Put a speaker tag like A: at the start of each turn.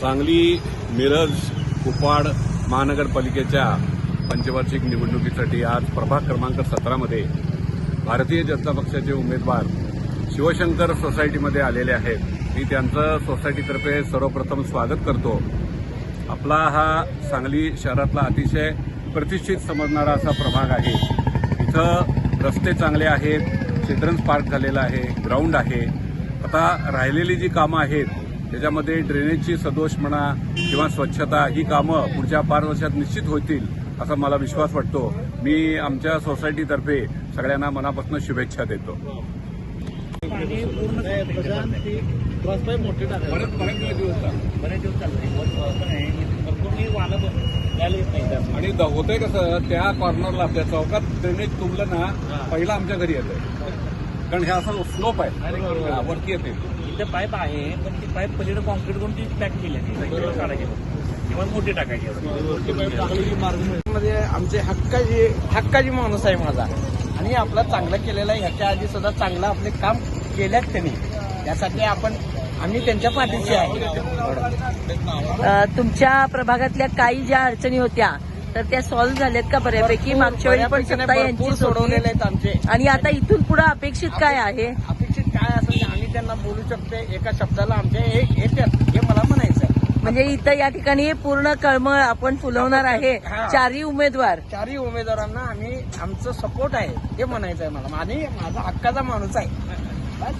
A: सांगली मिरज कुपाड महानगरपालिकेच्या पंचवार्षिक निवडणुकीसाठी आज प्रभाग क्रमांक सतरामध्ये भारतीय जनता पक्षाचे उमेदवार शिवशंकर सोसायटीमध्ये आलेले आहेत. मी त्यांचं सोसायटीतर्फे सर्वप्रथम स्वागत करतो. आपला हा सांगली शहरातला अतिशय प्रतिष्ठित समजणारा असा प्रभाग आहे. इथं रस्ते चांगले आहेत चिल्ड्रन्स पार्क झालेला आहे ग्राउंड आहे. आता राहिलेली जी कामं आहेत त्याच्यामध्ये ड्रेनेजची सदोष म्हणा किंवा स्वच्छता ही कामं पुढच्या पाच वर्षात निश्चित होतील असा मला विश्वास वाटतो. मी आमच्या सोसायटीतर्फे सगळ्यांना मनापासून शुभेच्छा देतो.
B: मोठे टाका
A: आणि द- होतंय कसं त्या कॉर्नरला त्या चौकात ड्रेनेज तुंबलं ना पहिलं आमच्या घरी येतंय. कारण हे असं स्लोप आहे. हा, वरती येते
B: इथं पाईप आहे पण ती पाईप पलीकडे कॉन्क्रीट करून ती पॅक केली आहे. किंवा मोठी टाकायची
C: मध्ये आमचे हक्काची हक्काची माणूस आहे माझा. आणि आपला चांगलं केलेलं आहे. ह्याच्या आधी सुद्धा चांगलं आपले काम केल्यात त्यांनी. त्यासाठी आपण आम्ही त्यांच्या पाठीशी आहे.
D: तुमच्या प्रभागातल्या काही ज्या अडचणी होत्या तर त्या सॉल्व्ह झाल्यात का बऱ्यापैकी? मागच्या वेळी पण सत्ता यांची
C: सोडवलेले
D: सोडवलेले
C: आहेत आमचे.
D: आणि आता इथून पुढे अपेक्षित काय आहे?
C: अपेक्षित काय असेल ते आम्ही त्यांना बोलू शकतो एका शब्दाला आमच्या एक येतात हे मला म्हणायचं आहे.
D: म्हणजे इथं या ठिकाणी पूर्ण कळमळ आपण फुलवणार आहे.
C: हा.
D: चारही उमेदवार.
C: चारही उमेदवारांना आम्ही आमचं सपोर्ट आहे. हे म्हणायचं आहे मला. आणि माझा हक्काचा माणूस आहे. बस.